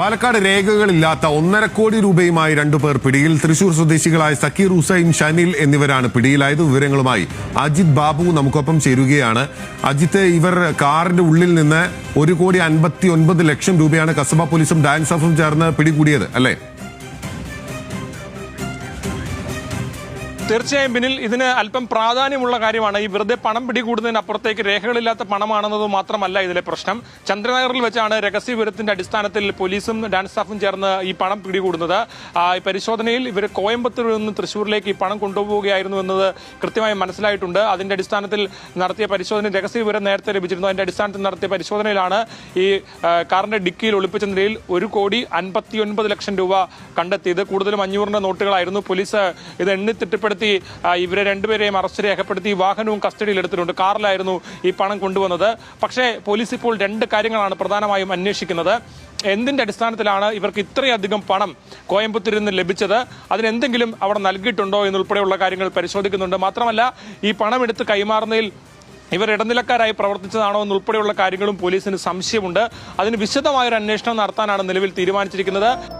പാലക്കാട് രേഖകളില്ലാത്ത ഒന്നര കോടി രൂപയുമായി രണ്ടുപേർ പിടിയിൽ. തൃശൂർ സ്വദേശികളായ സക്കീർ ഹുസൈൻ ഷനിൽ എന്നിവരാണ് പിടിയിലായത്. വിവരങ്ങളുമായി അജിത് ബാബു നമുക്കൊപ്പം ചേരുകയാണ്. അജിത്ത് ഇവർ കാറിന്റെ ഉള്ളിൽ നിന്ന് ഒരു കോടി അൻപത്തി ഒൻപത് ലക്ഷം രൂപയാണ് കസബ പോലീസും ഡാൻസ് ഓഫും ചേർന്ന് പിടികൂടിയത് അല്ലേ? തീർച്ചയായും ബിനിൽ ഇതിന് അല്പം പ്രാധാന്യമുള്ള കാര്യമാണ്. ഈ വെറുതെ പണം പിടികൂടുന്നതിനപ്പുറത്തേക്ക് രേഖകളില്ലാത്ത പണമാണെന്നത് മാത്രമല്ല ഇതിലെ പ്രശ്നം. ചന്ദ്രനഗറിൽ വെച്ചാണ് രഹസ്യ വിവരത്തിന്റെ അടിസ്ഥാനത്തിൽ പോലീസും ഡാൻസ് സ്റ്റാഫും ചേർന്ന് ഈ പണം പിടികൂടുന്നത്. ഈ പരിശോധനയിൽ ഇവർ കോയമ്പത്തൂരിൽ നിന്ന് തൃശ്ശൂരിലേക്ക് ഈ പണം കൊണ്ടുപോവുകയായിരുന്നു എന്നത് കൃത്യമായി മനസ്സിലായിട്ടുണ്ട്. അതിന്റെ അടിസ്ഥാനത്തിൽ നടത്തിയ പരിശോധന രഹസ്യ വിവരം നേരത്തെ ലഭിച്ചിരുന്നു. അതിന്റെ അടിസ്ഥാനത്തിൽ നടത്തിയ പരിശോധനയിലാണ് ഈ കാറിന്റെ ഡിക്കിയിൽ ഒളിപ്പിച്ച നിലയിൽ ഒരു കോടി അൻപത്തി ലക്ഷം രൂപ കണ്ടെത്തിയത്. കൂടുതലും അഞ്ഞൂറിന്റെ നോട്ടുകളായിരുന്നു. പോലീസ് ഇത് എണ്ണി തിട്ടപ്പെടുത്തി ആ, ഇവരെ രണ്ടുപേരെയും അറസ്റ്റ് രേഖപ്പെടുത്തി വാഹനവും കസ്റ്റഡിയിൽ എടുത്തിട്ടുണ്ട്. കാറിലായിരുന്നു ഈ പണം കൊണ്ടുവന്നത്. പക്ഷേ പോലീസ് ഇപ്പോൾ രണ്ട് കാര്യങ്ങളാണ് പ്രധാനമായും അന്വേഷിക്കുന്നത്. എന്തിന്റെ അടിസ്ഥാനത്തിലാണ് ഇവർക്ക് ഇത്രയധികം പണം കോയമ്പത്തൂരിൽ നിന്ന് ലഭിച്ചത്? അതിനെന്തെങ്കിലും അവിടെ നൽകിയിട്ടുണ്ടോ എന്നുൾപ്പെടെയുള്ള കാര്യങ്ങൾ പരിശോധിക്കുന്നുണ്ട്. മാത്രമല്ല ഈ പണം എടുത്ത് കൈമാറുന്നതിൽ ഇവർ ഇടനിലക്കാരായി പ്രവർത്തിച്ചതാണോ എന്നുൾപ്പെടെയുള്ള കാര്യങ്ങളും പോലീസിന് സംശയമുണ്ട്. അതിന് വിശദമായൊരു അന്വേഷണം നടത്താനാണ് നിലവിൽ തീരുമാനിച്ചിരിക്കുന്നത്.